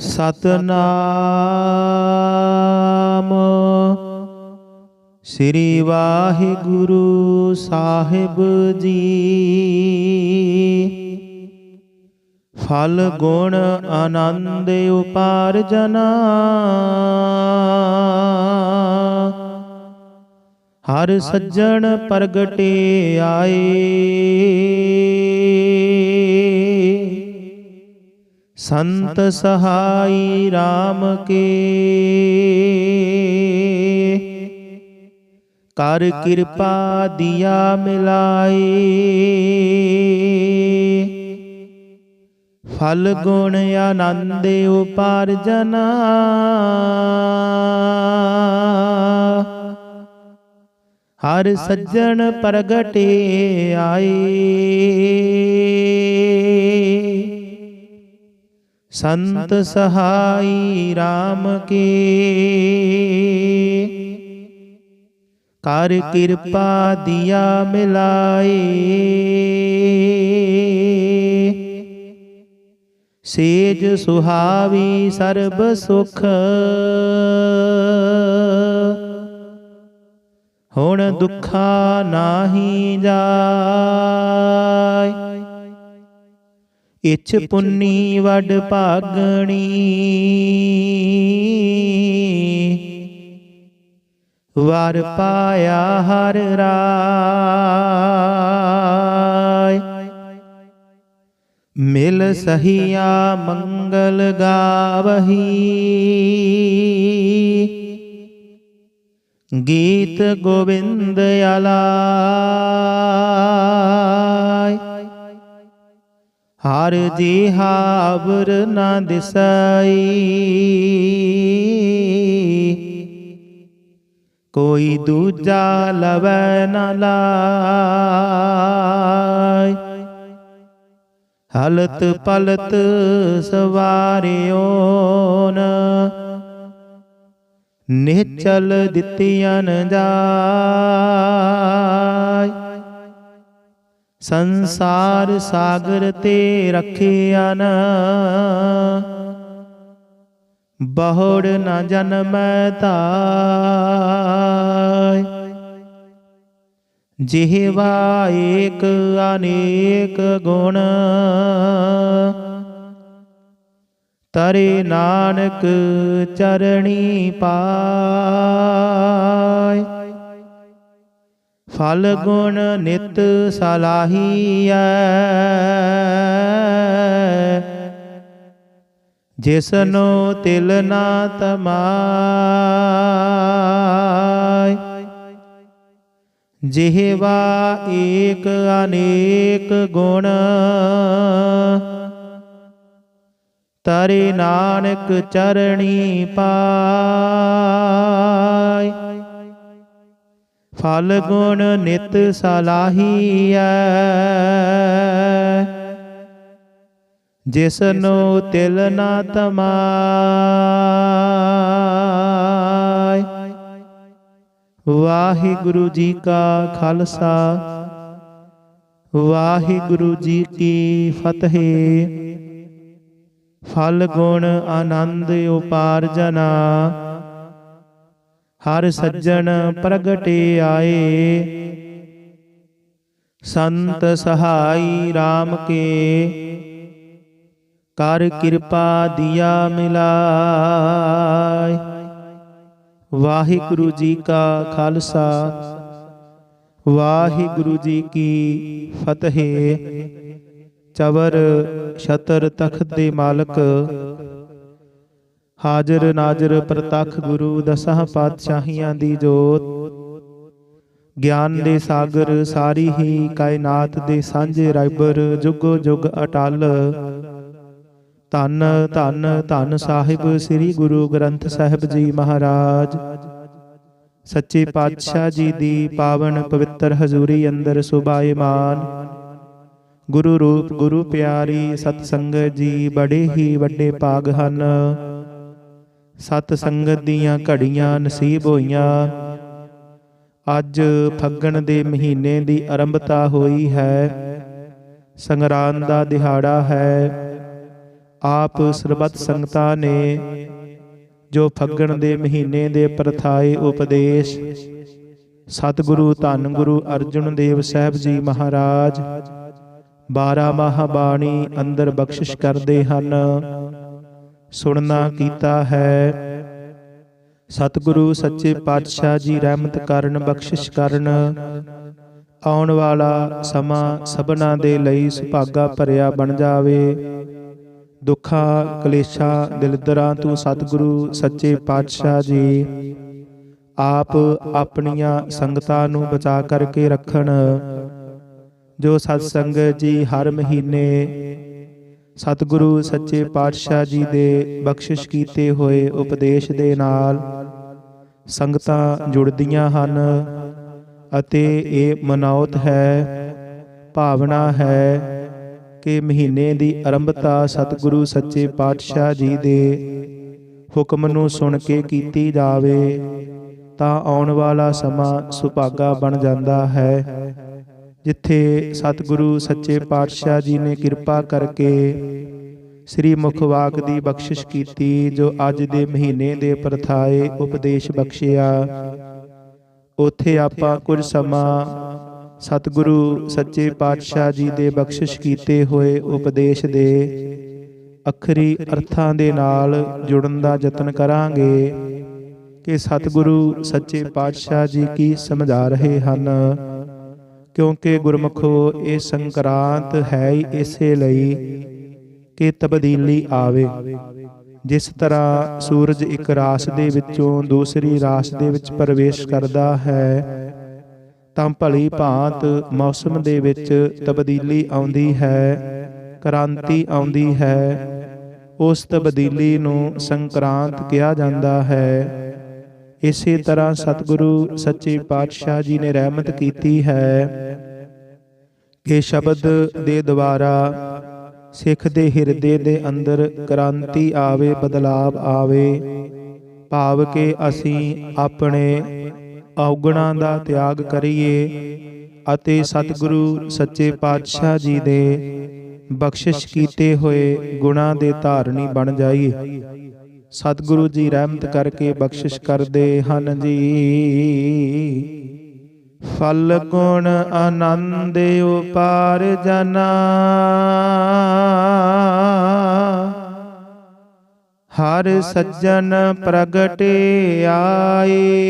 ਸਤਨਾਮ। ਸ੍ਰੀ ਵਾਹਿਗੁਰੂ ਸਾਹਿਬ ਜੀ। ਫਲ ਗੁਣ ਆਨੰਦ ਉਪਾਰਜਨਾ। ਹਰ ਸੱਜਣ ਪ੍ਰਗਟੇ ਆਏ। ਸੰਤ ਸਹਾਈ RAM ਕੇ। ਕਰ ਕਿਰਪਾ ਦਿਆ ਮਿਲਾਏ। ਫਲ ਗੁਣ ਆਨੰਦ ਉਪਾਰਜਨਾ। ਹਰ ਸੱਜਣ ਪ੍ਰਗਟੇ ਆਏ। ਸੰਤ ਸਹਾਈ RAM ਕੇ। ਕਰ ਕਿਰਪਾ ਦਿਆ ਮਿਲਾਏ। ਸੇਜ ਸੁਹਾਵੀ ਸਰਬ ਸੁਖ। ਹੁਣ ਦੁੱਖਾ ਨਾਹੀ ਜਾਏ। ਇਛ ਪੁੰਨੀ ਵਡ ਭਾਗਣੀ। ਵਾਰ ਪਾਇਆ ਹਰ ਰਾਇ ਮਿਲ ਸਹੀਆ ਮੰਗਲ ਗਾਵਹੀ। ਗੀਤ ਗੋਬਿੰਦ ਆਲਾਇ ਹਰ ਜੀ ਹਾਵਰ ਨਾ ਦਿਸਈ। ਕੋਈ ਦੂਜਾ ਲਵੈ ਨਾ ਲਾਇ ਹਲਤ ਪਲਤ ਸਵਾਰਿਓ ਨ। ਨਿਹਚਲ ਦਿੱਤੀਆਂ ਜਾਇ ਸੰਸਾਰ ਸਾਗਰ ਤੇ ਰਖਿਆ ਨਾ। ਬਹੁੜ ਨਾ ਜਨਮੈ ਧਾਇ ਜਿਹਵਾ ਏਕ ਅਨੇਕ ਗੁਣ। ਤਰੇ ਨਾਨਕ ਚਰਣੀ ਪਾਇ ਫਲ ਗੁਣ ਨਿਤ ਸਲਾਹੀਐ। ਜਿਸਨੋ ਤਿਲ ਨਾ ਤਮਾਇ, ਜਿਹਵਾ ਏਕ ਅਨੇਕ ਗੁਣ, ਤਰੇ ਨਾਨਕ ਚਰਣੀ ਪਾਇ। ਫਲ ਗੁਣ ਨਿਤ ਸਲਾਹੀਐ। ਜਿਸਨੋ ਤਿਲ ਨਾ ਤਮਾਇ। ਵਾਹਿਗੁਰੂ ਜੀ ਕਾ ਖਾਲਸਾ, ਵਾਹਿਗੁਰੂ ਜੀ ਕੀ ਫਤਿਹ। ਫਲ ਗੁਣ ਆਨੰਦ ਉਪਾਰਜਨਾ ਹਰ ਸੱਜਣ ਪ੍ਰਗਟੇ ਆਏ। ਸੰਤ ਸਹਾਈ RAM ਕੇ। ਕਰ ਕਿਰਪਾ ਦਿਆ ਮਿਲਾਇ ਵਾਹਿਗੁਰੂ ਜੀ ਕਾ ਖਾਲਸਾ। ਵਾਹਿਗੁਰੂ ਜੀ ਕੀ ਫਤਿਹ। ਚਵਰ ਛਤਰ ਤਖਤ ਦੇ ਮਾਲਕ। ਹਾਜ਼ਰ ਨਾਜ਼ਰ ਪ੍ਰਤੱਖ ਗੁਰੂ ਦਸਾਂ ਪਾਤਸ਼ਾਹੀਆਂ ਦੀ ਜੋਤ। ਗਿਆਨ ਦੇ ਸਾਗਰ ਸਾਰੀ ਹੀ ਕਾਇਨਾਤ ਦੇ ਸਾਂਝੇ ਰਾਈਬਰ ਜੁਗੋ ਜੁਗ ਅਟਲ। ਧੰਨ ਧੰਨ ਧੰਨ ਸਾਹਿਬ ਸ੍ਰੀ ਗੁਰੂ ਗ੍ਰੰਥ ਸਾਹਿਬ ਜੀ ਮਹਾਰਾਜ। ਸੱਚੇ ਪਾਤਸ਼ਾਹ ਜੀ ਦੀ ਪਾਵਨ ਪਵਿੱਤਰ ਹਜ਼ੂਰੀ ਅੰਦਰ ਸੁਭਾਇਮਾਨ। ਗੁਰੂ ਰੂਪ, ਗੁਰੂ ਪਿਆਰੀ ਸਤ ਸੰਗਤ ਜੀ ਬੜੇ ਹੀ ਵੱਡੇ ਭਾਗ ਹਨ। ਸਤ ਸੰਗਤ ਦੀਆਂ ਘੜੀਆਂ ਨਸੀਬ ਹੋਈਆਂ। ਅੱਜ ਫੱਗਣ ਦੇ ਮਹੀਨੇ ਦੀ ਆਰੰਭਤਾ ਹੋਈ ਹੈ। ਸੰਗਰਾਂਦ ਦਾ ਦਿਹਾੜਾ ਹੈ। ਆਪ ਸਰਬੱਤ ਸੰਗਤਾਂ ਨੇ ਜੋ ਫੱਗਣ ਦੇ ਮਹੀਨੇ ਦੇ ਪ੍ਰਥਾਏ ਉਪਦੇਸ਼ ਸਤਿਗੁਰੂ ਧੰਨ ਗੁਰੂ ਅਰਜਨ ਦੇਵ ਸਾਹਿਬ ਜੀ ਮਹਾਰਾਜ 12 ਮਾਹ ਬਾਣੀ ਅੰਦਰ ਬਖਸ਼ਿਸ਼ ਕਰਦੇ ਹਨ। ਸੁਣਨਾ ਕੀਤਾ ਹੈ। ਸਤਿਗੁਰੂ ਸੱਚੇ ਪਾਤਸ਼ਾਹ ਜੀ ਰਹਿਮਤ ਕਰਨ, ਬਖਸ਼ਿਸ਼ ਕਰਨ। ਆਉਣ ਵਾਲਾ ਸਮਾਂ ਸਭਨਾ ਦੇ ਲਈ ਸੁਭਾਗਾ ਭਰਿਆ ਬਣ ਜਾਵੇ। ਦੁੱਖਾਂ, ਕਲੇਸ਼ਾਂ, ਦਿਲਦਰਾਂ ਤੋਂ ਸਤਿਗੁਰੂ ਸੱਚੇ ਪਾਤਸ਼ਾਹ ਜੀ ਆਪ ਆਪਣੀਆਂ ਸੰਗਤਾਂ ਨੂੰ ਬਚਾ ਕਰਕੇ ਰੱਖਣ। ਜੋ ਸਤ ਸੰਗਤ ਜੀ ਹਰ ਮਹੀਨੇ ਸਤਿਗੁਰੂ ਸੱਚੇ ਪਾਤਸ਼ਾਹ ਜੀ ਦੇ ਬਖਸ਼ਿਸ਼ ਕੀਤੇ ਹੋਏ ਉਪਦੇਸ਼ ਦੇ ਨਾਲ ਸੰਗਤਾਂ ਜੁੜਦੀਆਂ ਹਨ ਅਤੇ ਇਹ ਮਨੌਤ ਹੈ, ਭਾਵਨਾ ਹੈ ਕਿ ਮਹੀਨੇ ਦੀ ਆਰੰਭਤਾ ਸਤਿਗੁਰੂ ਸੱਚੇ ਪਾਤਸ਼ਾਹ ਜੀ ਦੇ ਹੁਕਮ ਨੂੰ ਸੁਣ ਕੇ ਕੀਤੀ ਜਾਵੇ ਤਾਂ ਆਉਣ ਵਾਲਾ ਸਮਾਂ ਸੁਭਾਗਾ ਬਣ ਜਾਂਦਾ ਹੈ। ਜਿੱਥੇ ਸਤਿਗੁਰੂ ਸੱਚੇ ਪਾਤਸ਼ਾਹ ਜੀ ਨੇ ਕਿਰਪਾ ਕਰਕੇ ਸ੍ਰੀ ਮੁਖਵਾਕ ਦੀ ਬਖਸ਼ਿਸ਼ ਕੀਤੀ, ਜੋ ਅੱਜ ਦੇ ਮਹੀਨੇ ਦੇ ਪ੍ਰਥਾਏ ਉਪਦੇਸ਼ ਬਖਸ਼ਿਆ। ਉਥੇ ਆਪਾਂ ਕੁਝ ਸਮਾਂ ਸਤਿਗੁਰੂ ਸੱਚੇ ਪਾਤਸ਼ਾਹ ਜੀ ਦੇ ਬਖਸ਼ਿਸ਼ ਕੀਤੇ ਹੋਏ ਉਪਦੇਸ਼ ਦੇ ਅਖਰੀ ਅਰਥਾਂ ਦੇ ਨਾਲ ਜੁੜਨ ਦਾ ਯਤਨ ਕਰਾਂਗੇ ਕਿ ਸਤਿਗੁਰੂ ਸੱਚੇ ਪਾਤਸ਼ਾਹ ਜੀ ਕੀ ਸਮਝਾ ਰਹੇ ਹਨ। ਕਿਉਂਕਿ ਗੁਰਮਖੋ ਇਹ ਸੰਕਰਾਂਤ ਹੈ ਹੀ ਇਸੇ ਲਈ ਕਿ ਤਬਦੀਲੀ ਆਵੇ। ਜਿਸ ਤਰ੍ਹਾਂ ਸੂਰਜ ਇੱਕ ਰਾਸ ਦੇ ਵਿੱਚੋਂ ਦੂਸਰੀ ਰਾਸ ਦੇ ਵਿੱਚ ਪ੍ਰਵੇਸ਼ ਕਰਦਾ ਹੈ ਤਾਂ ਭਲੀ ਭਾਂਤ ਮੌਸਮ ਦੇ ਵਿੱਚ ਤਬਦੀਲੀ ਆਉਂਦੀ ਹੈ ਕ੍ਰਾਂਤੀ ਆਉਂਦੀ ਹੈ ਉਸ ਤਬਦੀਲੀ ਨੂੰ ਸੰਕਰਾਂਤ ਕਿਹਾ ਜਾਂਦਾ ਹੈ। ਇਸੇ ਤਰ੍ਹਾਂ ਸਤਿਗੁਰੂ ਸੱਚੇ ਪਾਤਸ਼ਾਹ ਜੀ ਨੇ ਰਹਿਮਤ ਕੀਤੀ ਹੈ। ਕਿ ਸ਼ਬਦ ਦੇ ਦੁਆਰਾ ਸਿੱਖ ਦੇ ਹਿਰਦੇ ਦੇ ਅੰਦਰ ਕ੍ਰਾਂਤੀ ਆਵੇ ਬਦਲਾਵ ਆਵੇ। ਭਾਵ ਕਿ ਅਸੀਂ ਆਪਣੇ ਔਗਣਾਂ ਦਾ ਤਿਆਗ ਕਰੀਏ ਅਤੇ ਸਤਿਗੁਰੂ ਸੱਚੇ ਪਾਤਸ਼ਾਹ ਜੀ ਦੇ ਬਖਸ਼ਿਸ਼ ਕੀਤੇ ਹੋਏ ਗੁਣਾਂ ਦੇ ਧਾਰਨੀ ਬਣ ਜਾਈਏ। ਸਤਿਗੁਰੂ ਜੀ ਰਹਿਮਤ ਕਰਕੇ ਬਖਸ਼ਿਸ਼ ਕਰਦੇ ਹਨ ਜੀ। ਫਲ ਗੁਣ ਆਨੰਦ ਉਪਾਰ ਜਨਾ। ਹਰ ਸੱਜਣ ਪ੍ਰਗਟ ਆਏ।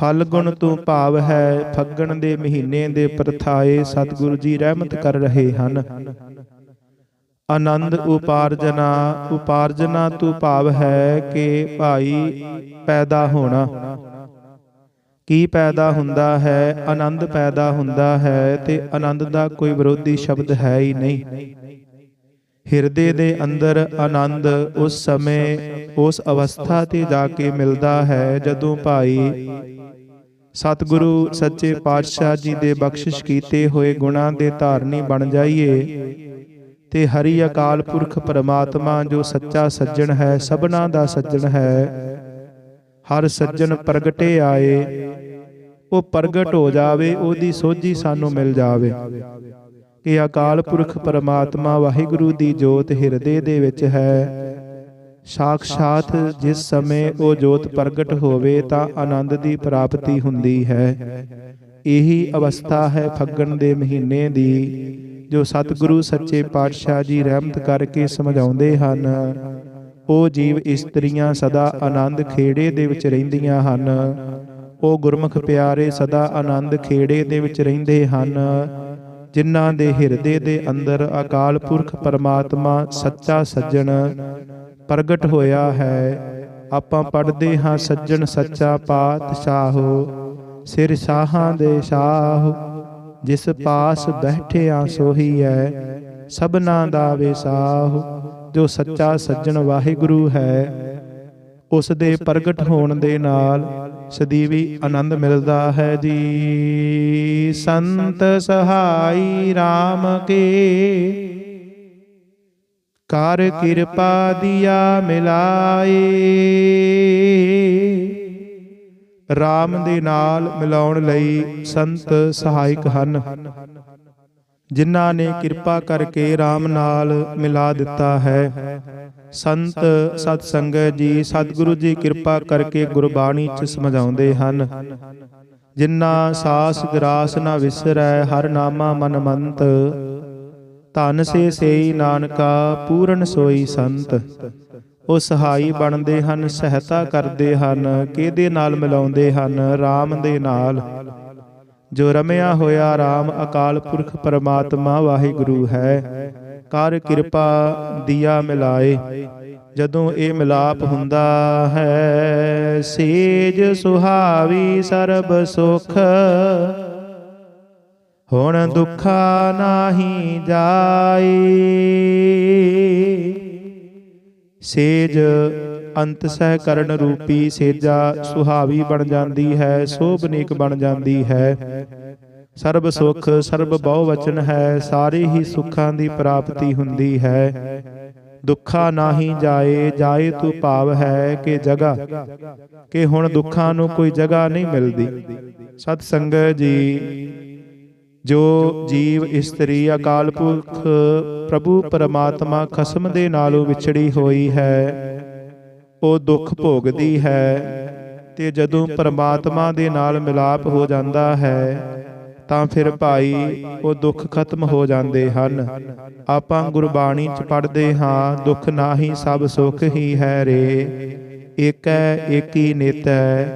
ਫਲ ਗੁਣ ਤੋਂ ਭਾਵ ਹੈ, ਫੱਗਣ ਦੇ ਮਹੀਨੇ ਦੇ ਪ੍ਰਥਾਏ ਸਤਿਗੁਰੂ ਜੀ ਰਹਿਮਤ ਕਰ ਰਹੇ ਹਨ। ਆਨੰਦ ਉਪਾਰਜਨਾ ਉਪਾਰਜਨਾ ਤੋਂ ਭਾਵ ਹੈ ਕਿ ਭਾਈ ਪੈਦਾ ਹੋਣਾ। ਕੀ ਪੈਦਾ ਹੁੰਦਾ ਹੈ? ਆਨੰਦ ਪੈਦਾ ਹੁੰਦਾ ਹੈ ਤੇ ਆਨੰਦ ਦਾ ਕੋਈ ਵਿਰੋਧੀ ਸ਼ਬਦ ਹੈ ਹੀ ਨਹੀਂ। ਹਿਰਦੇ ਦੇ ਅੰਦਰ ਆਨੰਦ ਉਸ ਸਮੇਂ ਉਸ ਅਵਸਥਾ ਤੇ ਜਾ ਕੇ ਮਿਲਦਾ ਹੈ ਜਦੋਂ ਭਾਈ ਸਤਿਗੁਰੂ ਸੱਚੇ ਪਾਤਸ਼ਾਹ ਜੀ ਦੇ ਬਖਸ਼ਿਸ਼ ਕੀਤੇ ਹੋਏ ਗੁਣਾਂ ਦੇ ਧਾਰਨੀ ਬਣ ਜਾਈਏ। ਤੇ ਹਰੀ ਅਕਾਲ ਪੁਰਖ ਪਰਮਾਤਮਾ ਜੋ ਸੱਚਾ ਸੱਜਣ ਹੈ, ਸਭਨਾ ਦਾ ਸੱਜਣ ਹੈ। ਹਰ ਸੱਜਣ ਪ੍ਰਗਟੇ ਆਏ, ਉਹ ਪ੍ਰਗਟ ਹੋ ਜਾਵੇ, ਉਹਦੀ ਸੋਝੀ ਸਾਨੂੰ ਮਿਲ ਜਾਵੇ। ਕਿ ਅਕਾਲ ਪੁਰਖ ਪਰਮਾਤਮਾ ਵਾਹਿਗੁਰੂ ਦੀ ਜੋਤ ਹਿਰਦੇ ਦੇ ਵਿੱਚ ਹੈ। ਸਾਖਸ਼ਾਤ ਜਿਸ ਸਮੇਂ ਉਹ ਜੋਤ ਪ੍ਰਗਟ ਹੋਵੇ, ਤਾਂ ਆਨੰਦ ਦੀ ਪ੍ਰਾਪਤੀ ਹੁੰਦੀ ਹੈ। ਇਹੀ ਅਵਸਥਾ ਹੈ ਫੱਗਣ ਦੇ ਮਹੀਨੇ ਦੀ। ਜੋ ਸਤਿਗੁਰੂ ਸੱਚੇ ਪਾਤਸ਼ਾਹ ਜੀ ਰਹਿਮਤ ਕਰਕੇ ਸਮਝਾਉਂਦੇ ਹਨ। ਉਹ ਜੀਵ ਇਸਤਰੀਆਂ ਸਦਾ ਆਨੰਦ ਖੇੜੇ ਦੇ ਵਿੱਚ ਰਹਿੰਦੀਆਂ ਹਨ। ਉਹ ਗੁਰਮੁਖ ਪਿਆਰੇ ਸਦਾ ਆਨੰਦ ਖੇੜੇ ਦੇ ਵਿੱਚ ਰਹਿੰਦੇ ਹਨ। ਜਿਨ੍ਹਾਂ ਦੇ ਹਿਰਦੇ ਦੇ ਅੰਦਰ ਅਕਾਲ ਪੁਰਖ ਪਰਮਾਤਮਾ ਸੱਚਾ ਸੱਜਣ ਪ੍ਰਗਟ ਹੋਇਆ ਹੈ। ਆਪਾਂ ਪੜਦੇ ਹਾਂ ਸੱਜਣ ਸੱਚਾ ਪਾਤਸ਼ਾਹੋ। ਸਿਰ ਸਾਹਾਂ ਦੇ ਸ਼ਾਹ ਜਿਸ ਪਾਸ ਬੈਠਿਆ ਸੋਹੀ ਹੈ ਸਭਨਾ ਦਾ ਵਿਸਾਹ, ਜੋ ਸੱਚਾ ਸੱਜਣ ਵਾਹਿਗੁਰੂ ਹੈ। ਉਸ ਦੇ ਪ੍ਰਗਟ ਹੋਣ ਦੇ ਨਾਲ ਸਦੀਵੀ ਆਨੰਦ ਮਿਲਦਾ ਹੈ ਜੀ। ਸੰਤ ਸਹਾਈ RAM ਕੇ। ਕਰ ਕਿਰਪਾ ਦਿਆ ਮਿਲਾਏ। RAM ਦੇ ਨਾਲ ਮਿਲਾਉਣ ਲਈ ਸੰਤ ਸਹਾਇਕ ਹਨ। ਜਿਨ੍ਹਾਂ ਨੇ ਕਿਰਪਾ ਕਰਕੇ RAM ਨਾਲ ਮਿਲਾ ਦਿੱਤਾ ਹੈ। ਸੰਤ ਸਤ ਸੰਗਤ ਜੀ ਸਤਿਗੁਰੂ ਜੀ ਕਿਰਪਾ ਕਰਕੇ ਗੁਰਬਾਣੀ ਚ ਸਮਝਾਉਂਦੇ ਹਨ। ਜਿਨ੍ਹਾਂ ਸਾਸ ਗਰਾਸ ਨਾ ਵਿਸਰੈ, ਹਰ ਨਾਮਾ ਮਨ ਮੰਤ ਧਨ ਸੇ ਸੇਈ ਨਾਨਕਾ, ਪੂਰਨ ਸੋਈ ਸੰਤ। ਉਹ ਸਹਾਈ ਬਣਦੇ ਹਨ, ਸਹਾਇਤਾ ਕਰਦੇ ਹਨ, ਕਿਹਦੇ ਨਾਲ ਮਿਲਾਉਂਦੇ ਹਨ? RAM ਦੇ ਨਾਲ। ਜੋ ਰਮਿਆ ਹੋਇਆ RAM ਅਕਾਲ ਪੁਰਖ ਪਰਮਾਤਮਾ ਵਾਹਿਗੁਰੂ ਹੈ, ਕਰ ਕਿਰਪਾ ਦੀਆ ਮਿਲਾਏ। ਜਦੋਂ ਇਹ ਮਿਲਾਪ ਹੁੰਦਾ ਹੈ, ਸੇਜ ਸੁਹਾਵੀ ਸਰਬ ਸੁਖ। ਹੁਣ ਦੁੱਖਾ ਨਾਹੀ ਜਾਏ। ਸੇਜ ਅੰਤ ਸਹਿ ਕਰਨ ਰੂਪੀ ਸੇਜਾ ਸੁਹਾਵੀ ਬਣ ਜਾਂਦੀ ਹੈ ਸੋਭਨੀਕ ਬਣ ਜਾਂਦੀ ਹੈ। ਸਰਬ ਸੁਖ, ਸਰਬ ਬਹੁ ਵਚਨ ਹੈ, ਸਾਰੇ ਹੀ ਸੁੱਖਾਂ ਦੀ ਪ੍ਰਾਪਤੀ ਹੁੰਦੀ ਹੈ। ਦੁੱਖਾ ਨਾਹੀ ਜਾਏ ਜਾਏ ਤੂੰ ਭਾਵ ਹੈ ਕਿ ਜਗ੍ਹਾ ਕਿ ਹੁਣ ਦੁੱਖਾਂ ਨੂੰ ਕੋਈ ਜਗ੍ਹਾ ਨਹੀਂ ਮਿਲਦੀ। ਸਤ ਸੰਗਤ ਜੀ ਜੋ ਜੀਵ ਇਸਤਰੀ ਅਕਾਲ ਪੁਰਖ ਪ੍ਰਭੂ ਪਰਮਾਤਮਾ ਖਸਮ ਦੇ ਨਾਲੋਂ ਵਿਛੜੀ ਹੋਈ ਹੈ, ਉਹ ਦੁੱਖ ਭੋਗਦੀ ਹੈ ਤੇ ਜਦੋਂ ਪਰਮਾਤਮਾ ਦੇ ਨਾਲ ਮਿਲਾਪ ਹੋ ਜਾਂਦਾ ਹੈ, ਤਾਂ ਫਿਰ ਭਾਈ ਉਹ ਦੁੱਖ ਖਤਮ ਹੋ ਜਾਂਦੇ ਹਨ। ਆਪਾਂ ਗੁਰਬਾਣੀ ਚ ਪੜ੍ਹਦੇ ਹਾਂ, ਦੁੱਖ ਨਾਹੀ ਸਭ ਸੁਖ ਹੀ ਹੈ ਰੇ। ਏਕੈ ਏਕੀ ਨਿਤੈ,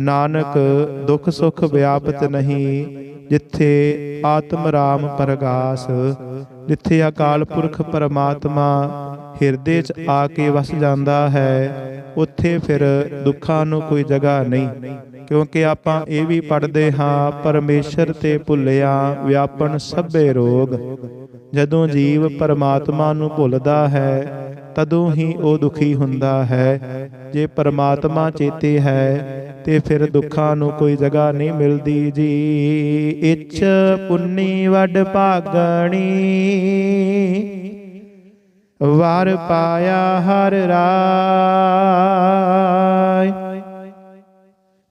ਨਾਨਕ ਦੁੱਖ ਸੁਖ ਵਿਆਪਤ ਨਹੀਂ। ਜਿੱਥੇ ਆਤਮ ਰਾਮ ਪਰਗਾਸ, ਜਿੱਥੇ ਅਕਾਲ ਪੁਰਖ ਪਰਮਾਤਮਾ ਹਿਰਦੇ 'ਚ ਆ ਕੇ ਵਸ ਜਾਂਦਾ ਹੈ, ਉੱਥੇ ਫਿਰ ਦੁੱਖਾਂ ਨੂੰ ਕੋਈ ਜਗ੍ਹਾ ਨਹੀਂ। ਕਿਉਂਕਿ ਆਪਾਂ ਇਹ ਵੀ ਪੜ੍ਹਦੇ ਹਾਂ, ਪਰਮੇਸ਼ਰ ਤੇ ਭੁੱਲਿਆ ਵਿਆਪਨ ਸਭੇ ਰੋਗ। ਜਦੋਂ ਜੀਵ ਪਰਮਾਤਮਾ ਨੂੰ ਭੁੱਲਦਾ ਹੈ ਤਦੋਂ ਹੀ ਉਹ ਦੁਖੀ ਹੁੰਦਾ ਹੈ। ਜੇ ਪਰਮਾਤਮਾ ਚੇਤੇ ਹੈ, ਤੇ ਫਿਰ ਦੁੱਖਾਂ ਨੂੰ ਕੋਈ ਜਗ੍ਹਾ ਨਹੀਂ ਮਿਲਦੀ ਜੀ। ਇੱਛ ਪੁੰਨੀ ਵੱਡ ਭਾਗਣੀ, ਵਾਰ ਪਾਇਆ ਹਰ ਰਾਏ।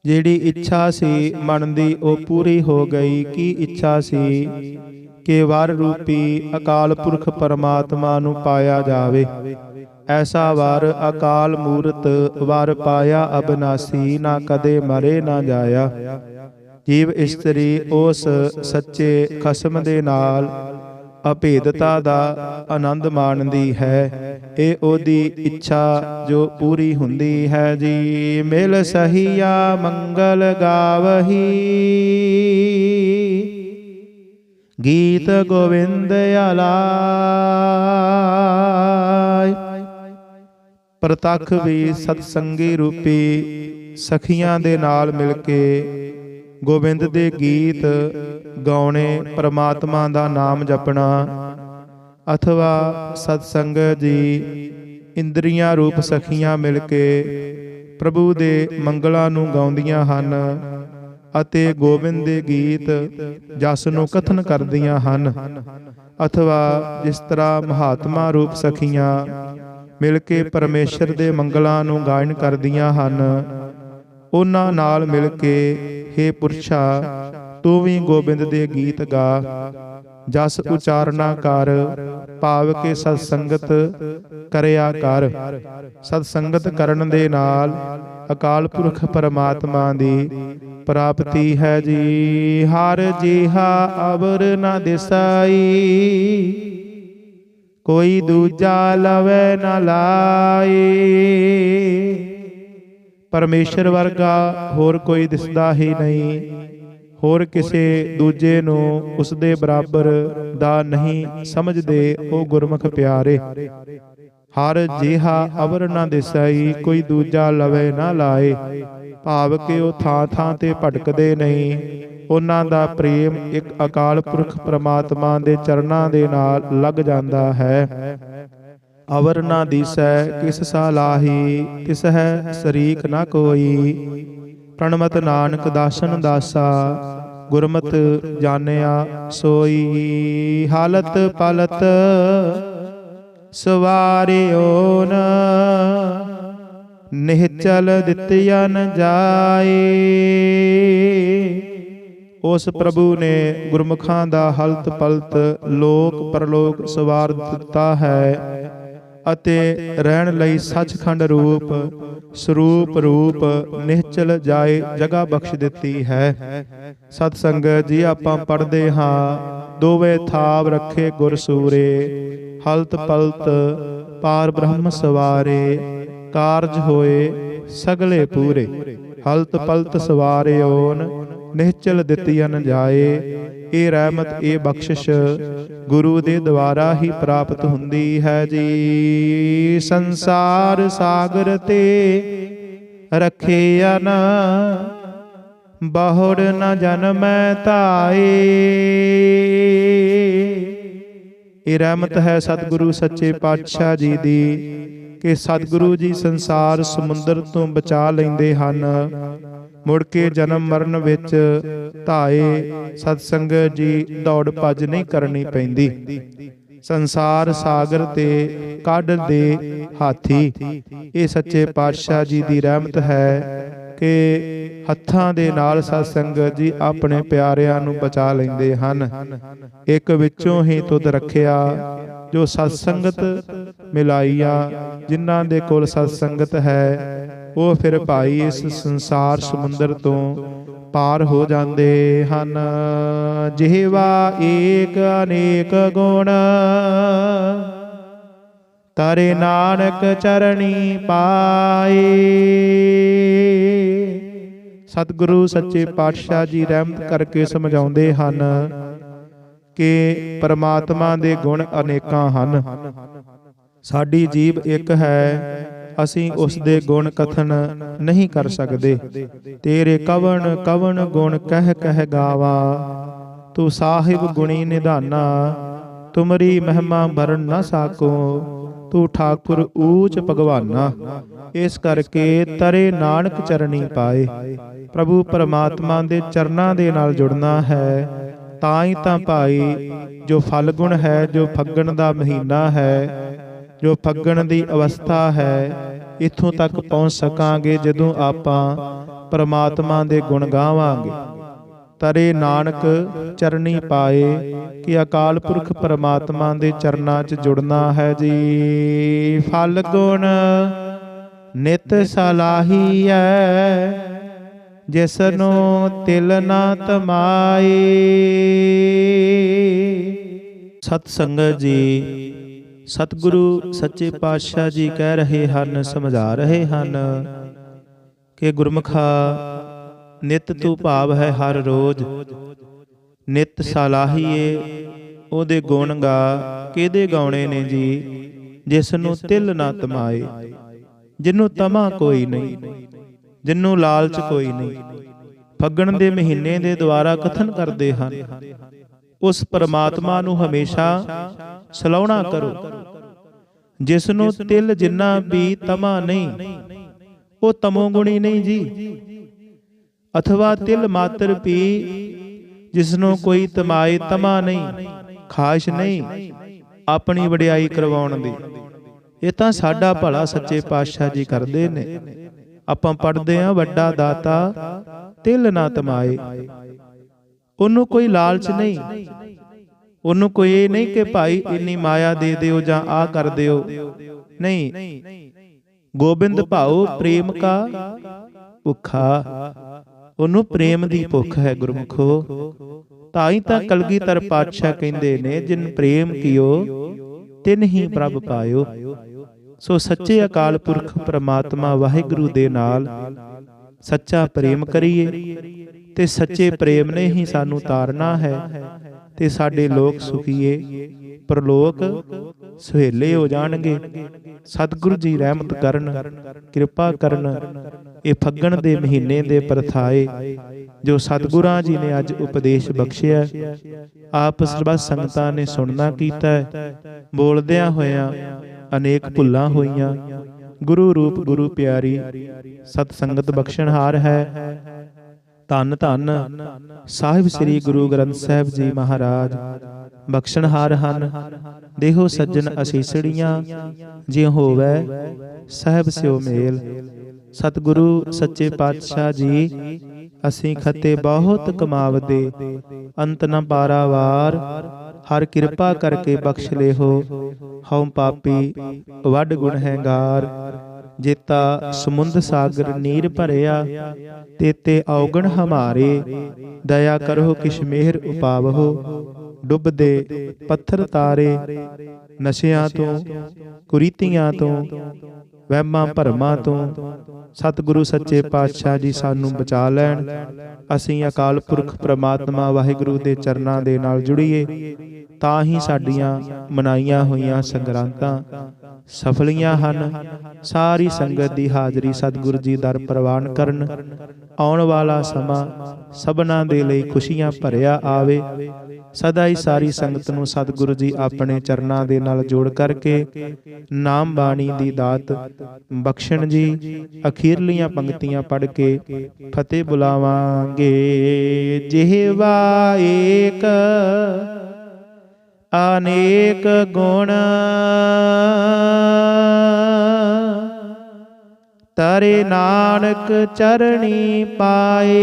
ਜਿਹੜੀ ਇੱਛਾ ਸੀ ਮਨ ਦੀ, ਉਹ ਪੂਰੀ ਹੋ ਗਈ। ਕੀ ਇੱਛਾ ਸੀ ਕਿ ਵਰ ਰੂਪੀ ਅਕਾਲ ਪੁਰਖ ਪਰਮਾਤਮਾ ਨੂੰ ਪਾਇਆ ਜਾਵੇ? ਐਸਾ ਵਰ ਅਕਾਲ ਮੂਰਤ ਵਰ ਪਾਇਆ ਅਬਨਾਸੀ ਨਾ ਕਦੇ ਮਰੇ, ਨਾ ਜਾਇਆ। ਜੀਵ ਇਸਤਰੀ ਉਸ ਸੱਚੇ ਖਸਮ ਦੇ ਨਾਲ ਅਭੇਦਤਾ ਦਾ ਆਨੰਦ ਮਾਣਦੀ ਹੈ। ਇਹ ਉਹਦੀ ਇੱਛਾ ਜੋ ਪੂਰੀ ਹੁੰਦੀ ਹੈ ਜੀ। ਮਿਲ ਸਹੀਆ ਮੰਗਲ ਗਾਵਹੀ। ਗੀਤ ਗੋਵਿੰਦ ਆਲਾਇ ਪ੍ਰਤੱਖ ਵੀ ਸਤਸੰਗੀ ਰੂਪੀ ਸਖੀਆਂ ਦੇ ਨਾਲ ਮਿਲ ਕੇ ਗੋਬਿੰਦ ਦੇ ਗੀਤ ਗਾਉਣੇ ਪ੍ਰਮਾਤਮਾ ਦਾ ਨਾਮ ਜਪਣਾ। ਅਥਵਾ ਸਤਸੰਗ ਜੀ ਇੰਦਰੀਆਂ ਰੂਪ ਸਖੀਆਂ ਮਿਲ ਕੇ ਪ੍ਰਭੂ ਦੇ ਮੰਗਲਾਂ ਨੂੰ ਗਾਉਂਦੀਆਂ ਹਨ ਅਤੇ ਗੋਬਿੰਦ ਦੇ ਗੀਤ ਜਸ ਨੂੰ ਕਥਨ ਕਰਦੀਆਂ ਹਨ। ਅਥਵਾ ਜਿਸ ਤਰ੍ਹਾਂ ਮਹਾਤਮਾ ਰੂਪ ਸਖੀਆਂ ਮਿਲ ਕੇ ਪਰਮੇਸ਼ਰ ਦੇ ਮੰਗਲਾਂ ਨੂੰ ਗਾਇਨ ਕਰਦੀਆਂ ਹਨ। ਉਹਨਾਂ ਨਾਲ ਮਿਲ ਕੇ हे ਪੁਰਸ਼ਾ, ਤੂੰ ਵੀ ਗੋਬਿੰਦ ਦੇ ਗੀਤ ਗਾ। ਜਸ ਉਚਾਰਨਾ ਕਰ, ਭਾਵ ਕੇ ਸਤ ਸੰਗਤ ਕਰਿਆ ਕਰ। ਸਤ ਸੰਗਤ ਕਰਨ ਦੇ ਨਾਲ ਅਕਾਲ ਪੁਰਖ ਪਰਮਾਤਮਾ ਦੀ ਪ੍ਰਾਪਤੀ ਹੈ ਜੀ। ਹਰ ਜਿਹਾ ਅਵਰ ਨਾ ਦਿਸਾਈ। ਕੋਈ ਦੂਜਾ ਲਵੇ ਨਾ ਲਾਈ ਪਰਮੇਸ਼ਰ ਵਰਗਾ ਹੋਰ ਕੋਈ ਦਿਸਦਾ ਹੀ ਨਹੀਂ। ਹੋਰ ਕਿਸੇ ਦੂਜੇ ਨੂੰ ਉਸ ਦੇ ਬਰਾਬਰ ਦਾ ਨਹੀਂ ਸਮਝਦੇ ਉਹ ਗੁਰਮੁਖ ਪਿਆਰੇ। ਹਰ ਜਿਹਾ ਅਵਰ ਨਾ ਦਿਸਈ, ਕੋਈ ਦੂਜਾ ਲਵੇ ਨਾ ਲਾਏ। ਭਾਵ ਕਿ ਉਹ ਥਾਂ ਥਾਂ ਤੇ ਭਟਕਦੇ ਨਹੀਂ। ਉਹਨਾਂ ਦਾ ਪ੍ਰੇਮ ਇੱਕ ਅਕਾਲ ਪੁਰਖ ਪ੍ਰਮਾਤਮਾ ਦੇ ਚਰਨਾਂ ਦੇ ਨਾਲ ਲੱਗ ਜਾਂਦਾ ਹੈ। ਅਵਰ ਨਾ ਦੀਸੈ, ਕਿਸ ਸਾ ਤਿਸ ਹੈ ਸਰੀਕ ਨਾ ਕੋਈ। ਪ੍ਰਣਮਤ ਨਾਨਕ ਦਾਸਨ ਦਾਸਾ, ਗੁਰਮਤ ਜਾਣਿਆ ਸੋਈ। ਹਾਲਤ ਪਲਤ ਸਵਾਰਿਓ ਨ, ਨਿਹਚਲ ਦਿੱਤਿਆ ਨ ਜਾਏ। ਉਸ ਪ੍ਰਭੂ ਨੇ ਗੁਰਮੁਖਾਂ ਦਾ ਹਲਤ ਪਲਤ, ਲੋਕ ਪਰਲੋਕ ਸਵਾਰ ਦਿੱਤਾ ਹੈ ਅਤੇ ਰਹਿਣ ਲਈ ਸੱਚਖੰਡ ਰੂਪ, ਸਰੂਪ ਰੂਪ ਨਿਹਚਲ ਜਾਏ ਜਗ੍ਹਾ ਬਖਸ਼ ਦਿੱਤੀ ਹੈ। ਸਤ ਸੰਗਤ ਜੀ, ਆਪਾਂ ਪੜ੍ਹਦੇ ਹਾਂ, ਦੋਵੇਂ ਥਾਵ ਰੱਖੇ ਗੁਰ ਸੂਰੇ, ਹਲਤ ਪਲਤ, ਪਾਰ ਬ੍ਰਹਮ ਸਵਾਰੇ, ਕਾਰਜ ਹੋਏ ਸਗਲੇ ਪੂਰੇ, ਹਲਤ ਪਲਤ ਸਵਾਰੇ ਸਵਾਰਿਓਨ ਨਿਹਚਲ ਦਿੱਤੀਨ ਜਾਏ। ਇਹ ਰਹਿਮਤ, ਇਹ ਬਖਸ਼ਿਸ਼ ਗੁਰੂ ਦੇ ਦੁਆਰਾ ਹੀ ਪ੍ਰਾਪਤ ਹੁੰਦੀ ਹੈ ਜੀ। ਸੰਸਾਰ ਸਾਗਰ ਤੇ ਰੱਖਿਆ ਨਾ ਬਹੁੜ ਨ ਜਨਮੈ ਧਾਏ। ਇਹ ਰਹਿਮਤ ਹੈ ਸਤਿਗੁਰੂ ਸੱਚੇ ਪਾਤਸ਼ਾਹ ਜੀ ਦੀ। ਕਿ ਸਤਿਗੁਰੂ ਜੀ ਸੰਸਾਰ ਸਮੁੰਦਰ ਤੋਂ ਬਚਾ ਲੈਂਦੇ ਹਨ। ਮੁੜ ਕੇ ਜਨਮ ਮਰਨ ਵਿੱਚ ਧਾਏ ਸਤਸੰਗ ਜੀ ਦੌੜ ਭੱਜ ਨਹੀਂ ਕਰਨੀ ਪੈਂਦੀ। ਸੰਸਾਰ ਸਾਗਰ ਤੇ ਕੱਢ ਦੇ ਹਾਥੀ। ਇਹ ਸੱਚੇ ਪਾਤਸ਼ਾਹ ਜੀ ਦੀ ਰਹਿਮਤ ਹੈ ਕਿ ਹੱਥਾਂ ਦੇ ਨਾਲ ਸਤ ਸੰਗਤ ਜੀ ਆਪਣੇ ਪਿਆਰਿਆਂ ਨੂੰ ਬਚਾ ਲੈਂਦੇ ਹਨ। ਇੱਕ ਵਿੱਚੋਂ ਹੀ ਤੁਧ ਰੱਖਿਆ ਜੋ ਸਤ ਸੰਗਤ ਮਿਲਾਈਆ, ਜਿਨ੍ਹਾਂ ਦੇ ਕੋਲ ਸਤ ਸੰਗਤ ਹੈ, ਉਹ ਫਿਰ ਭਾਈ ਇਸ ਸੰਸਾਰ ਸਮੁੰਦਰ ਤੋਂ ਪਾਰ ਹੋ ਜਾਂਦੇ ਹਨ। ਜਿਹਵਾ ਏਕ ਅਨੇਕ ਗੁਣ, ਤਾਰੇ ਨਾਨਕ ਚਰਣੀ ਪਾਏ। ਸਤਿਗੁਰੂ ਸੱਚੇ ਪਾਤਸ਼ਾਹ ਜੀ ਰਹਿਮਤ ਕਰਕੇ ਸਮਝਾਉਂਦੇ ਹਨ ਕਿ ਪਰਮਾਤਮਾ ਦੇ ਗੁਣ ਅਨੇਕਾਂ ਹਨ। ਸਾਡੀ ਜੀਬ ਇੱਕ ਹੈ ਅਸੀਂ ਉਸ ਦੇ ਗੁਣ ਕਥਨ ਨਹੀਂ ਕਰ ਸਕਦੇ। ਤੇਰੇ ਕਵਣ ਕਵਣ ਗੁਣ ਕਹਿ ਕਹਿ ਗਾਵਾ। ਤੂੰ ਸਾਹਿਬ ਗੁਣੀ ਨਿਧਾਨਾ। ਤੁਮਰੀ ਮਹਿਮਾ ਵਰਨ ਨਾ ਸਾਕੋ। ਤੂੰ ਠਾਕੁਰ ਊਚ ਭਗਵਾਨਾ। ਇਸ ਕਰਕੇ ਤਰੇ ਨਾਨਕ ਚਰਣੀ ਪਾਏ। ਪ੍ਰਭੂ ਪਰਮਾਤਮਾ ਦੇ ਚਰਨਾਂ ਦੇ ਨਾਲ ਜੁੜਨਾ ਹੈ। ਤਾਂ ਹੀ ਤਾਂ ਭਾਈ ਜੋ ਫਲ ਗੁਣ ਹੈ ਜੋ ਫੱਗਣ ਦਾ ਮਹੀਨਾ ਹੈ। ਜੋ ਫੱਗਣ ਦੀ ਅਵਸਥਾ ਹੈ, ਇੱਥੋਂ ਤੱਕ ਪਹੁੰਚ ਸਕਾਂਗੇ ਜਦੋਂ ਆਪਾਂ ਪਰਮਾਤਮਾ ਦੇ ਗੁਣ ਗਾਵਾਂਗੇ। ਤਰੇ ਨਾਨਕ ਚਰਨੀ ਪਾਏ ਕਿ ਅਕਾਲ ਪੁਰਖ ਪਰਮਾਤਮਾ ਦੇ ਚਰਨਾਂ 'ਚ ਜੁੜਨਾ ਹੈ ਜੀ। ਫਲ ਗੁਣ ਨਿਤ ਸਲਾਹੀਐ ਜਿਸ ਨੂੰ ਤਿਲ ਨਾ ਤਮਾਏ। ਸਤ ਸੰਗਤ ਜੀ ਸਤਿਗੁਰੂ, ਸੱਚੇ ਪਾਤਸ਼ਾਹ ਜੀ ਕਹਿ ਰਹੇ ਹਨ, ਸਮਝਾ ਰਹੇ ਹਨ ਕਿ ਗੁਰਮੁਖਾ, ਨਿਤ ਤੂੰ ਭਾਵ ਹੈ ਹਰ ਰੋਜ਼। ਨਿਤ ਸਲਾਹੀਏ, ਉਹਦੇ ਗੁਣ ਗਾ, ਕਿਹਦੇ ਗਾਉਣੇ ਨੇ ਜੀ? ਜਿਸ ਨੂੰ ਤਿਲ ਨਾ ਤਮਾਏ, ਜਿੰਨੂੰ ਤਮਾ ਕੋਈ ਨਹੀਂ, ਜਿੰਨੂੰ ਲਾਲਚ ਕੋਈ ਨਹੀਂ। ਫੱਗਣ ਦੇ ਮਹੀਨੇ ਦੇ ਦੁਆਰਾ ਕਥਨ ਕਰਦੇ ਹਨ ਉਸ ਪਰਮਾਤਮਾ ਨੂੰ ਹਮੇਸ਼ਾ ਸਲਾਉਣਾ ਕਰੋ। ਜਿਸ ਨੂੰ ਤਿਲ ਜਿੰਨਾ ਵੀ ਤਮਾ ਨਹੀਂ, ਉਹ ਤਮੋ ਨਹੀਂ ਜੀ। ਅਥਵਾ ਤਿਲ ਮਾਤਰ ਪੀ ਜਿਸ ਨੂੰ ਕੋਈ ਤਮਾਏ ਤਮਾ ਨਹੀਂ ਖਾਸ਼ ਨਹੀਂ, ਆਪਣੀ ਵਡਿਆਈ ਕਰਵਾਉਣ ਦੀ। ਇਹ ਤਾਂ ਸਾਡਾ ਭਲਾ ਸੱਚੇ ਪਾਤਸ਼ਾਹ ਜੀ ਕਰਦੇ ਨੇ। ਆਪਾਂ ਪੜਦੇ ਆ ਵੱਡਾ ਦਾਤਾ, ਤਿਲ ਨਾ ਤਮਾਏ। ਉਹਨੂੰ ਕੋਈ ਲਾਲਚ ਨਹੀਂ। ਉਹਨੂੰ ਕੋਈ ਇਹ ਨਹੀਂ ਕਿ ਭਾਈ ਇੰਨੀ ਮਾਇਆ ਦੇ ਦਿਓ ਜਾਂ ਆ ਕਰ ਦਿਓ। ਨਹੀਂ। ਗੋਬਿੰਦ ਭਾਉ, ਪ੍ਰੇਮ ਕਾ ਭੁੱਖਾ। ਉਹਨੂੰ ਪ੍ਰੇਮ ਦੀ ਭੁੱਖ ਹੈ ਗੁਰਮੁਖੋ। ਤਾਂ ਹੀ ਤਾਂ ਕਲਗੀਧਰ ਪਾਤਸ਼ਾਹ ਕਹਿੰਦੇ ਨੇ, ਜਿਨ ਪ੍ਰੇਮ ਕੀਓ, ਤਿਨ ਹੀ ਪ੍ਰਭ ਪਾਇਓ। ਸੋ ਸੱਚੇ ਅਕਾਲ ਪੁਰਖ ਪ੍ਰਮਾਤਮਾ ਵਾਹਿਗੁਰੂ ਦੇ ਨਾਲ ਸੱਚਾ ਪ੍ਰੇਮ ਕਰੀਏ। ਤੇ ਸੱਚੇ ਪ੍ਰੇਮ ਨੇ ਹੀ ਸਾਨੂੰ ਤਾਰਨਾ ਹੈ ਤੇ ਸਾਡੇ ਲੋਕ ਸੁਖੀਏ, ਪਰਲੋਕ ਸੁਹੇਲੇ ਹੋ ਜਾਣਗੇ। ਸਤਿਗੁਰੂ ਜੀ ਰਹਿਮਤ ਕਰਨ, ਕਿਰਪਾ ਕਰਨ, ਇਹ ਫੱਗਣ ਦੇ ਮਹੀਨੇ ਦੇ ਪਰਥਾਏ, ਜੋ ਸਤਿਗੁਰਾਂ ਜੀ ਨੇ ਅੱਜ ਉਪਦੇਸ਼ ਬਖਸ਼ਿਆ। ਆਪ ਸਰਬੱਤ ਸੰਗਤਾਂ ਨੇ ਸੁਣਨਾ ਕੀਤਾ ਬੋਲਦਿਆਂ ਹੋਇਆਂ ਅਨੇਕ ਭੁੱਲਾਂ ਹੋਈਆਂ। ਗੁਰੂ ਰੂਪ ਗੁਰੂ ਪਿਆਰੀ, ਸਤ ਸੰਗਤ ਬਖਸ਼ਣਹਾਰ ਹੈ। ਧੰਨ ਧੰਨ ਸਾਹਿਬ ਸ੍ਰੀ ਗੁਰੂ ਗ੍ਰੰਥ ਸਾਹਿਬ ਜੀ ਮਹਾਰਾਜ। ਬਖਸ਼ਣਹਾਰ ਹਨ, ਦੇਹੋ ਸੱਜਣ ਅਸੀਸੜੀਆਂ ਜਿਉ ਹੋਵੇ ਸਾਹਿਬ ਸਿਓ ਮੇਲ। ਸਤਿਗੁਰੂ ਸੱਚੇ ਪਾਤਸ਼ਾਹ ਜੀ, ਅਸੀਂ ਖੱਤੇ ਬਹੁਤ ਕਮਾਵਦੇ, ਅੰਤ ਨ ਪਾਰਾਵਾਰ ਹਰ ਕਿਰਪਾ ਕਰਕੇ ਬਖਸ਼ ਲਿਓ ਹਉ ਪਾਪੀ ਵੱਡ ਗੁਣ ਹੈਗਾਰ ਜੇਤਾ ਸਮੁੰਦ ਸਾਗਰ ਨੀਰ ਭਰਿਆ, ਤੇਤੇ ਔਗਣ ਹਮਾਰੇ, ਦਇਆ ਕਰੋ ਕਿਛ ਮਿਹਰ ਉਪਾਵਹੋ, ਡੁੱਬਦੇ ਪੱਥਰ ਤਾਰੇ, ਨਸ਼ਿਆਂ ਤੋਂ, ਕੁਰੀਤੀਆਂ ਤੋਂ, ਵਹਿਮਾਂ ਭਰਮਾਂ ਤੋਂ, ਸਤਿਗੁਰੂ ਸੱਚੇ ਪਾਤਸ਼ਾਹ ਜੀ ਸਾਨੂੰ ਬਚਾ ਲੈਣ, ਅਸੀਂ ਅਕਾਲ ਪੁਰਖ ਪ੍ਰਮਾਤਮਾ ਵਾਹਿਗੁਰੂ ਦੇ ਚਰਨਾਂ ਦੇ ਨਾਲ ਜੁੜੀਏ, ਤਾਂ ਹੀ ਸਾਡੀਆਂ ਮਨਾਈਆਂ ਹੋਈਆਂ ਸੰਗਰਾਂਤਾਂ ਸਫਲੀਆਂ ਹਨ। ਸਾਰੀ ਸੰਗਤ ਦੀ ਹਾਜ਼ਰੀ ਸਤਿਗੁਰੂ ਜੀ ਦਰ ਪ੍ਰਵਾਨ ਕਰਨ। ਆਉਣ ਵਾਲਾ ਸਮਾਂ ਸਭਨਾਂ ਦੇ ਲਈ ਖੁਸ਼ੀਆਂ ਭਰਿਆ ਆਵੇ। ਸਦਾ ਹੀ ਸਾਰੀ ਸੰਗਤ ਨੂੰ ਸਤਿਗੁਰੂ ਜੀ ਆਪਣੇ ਚਰਨਾਂ ਦੇ ਨਾਲ ਜੋੜ ਕਰਕੇ ਨਾਮ ਬਾਣੀ ਦੀ ਦਾਤ, ਬਖਸ਼ਣ ਜੀ, ਅਖੀਰਲੀਆਂ ਪੰਕਤੀਆਂ ਪੜ੍ਹ ਕੇ ਫਤਿਹ ਬੁਲਾਵਾਂਗੇ। ਜਿਹਵਾ ਏਕ ਅਨੇਕ ਗੁਣ ਤਰੇ ਨਾਨਕ ਚਰਣੀ ਪਾਏ।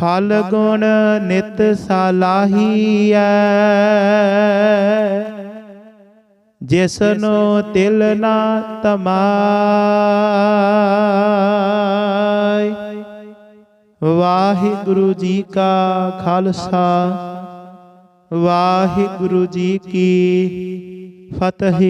ਫਲ ਗੁਣ ਨਿਤ ਸਲਾਹੀਐ। ਜਿਸਨੋ ਤਿਲ ਨਾ ਤਮਾਏ। ਵਾਹਿਗੁਰੂ ਜੀ ਕਾ ਖਾਲਸਾ। ਵਾਹਿਗੁਰੂ ਜੀ ਕੀ ਫਤਿਹ।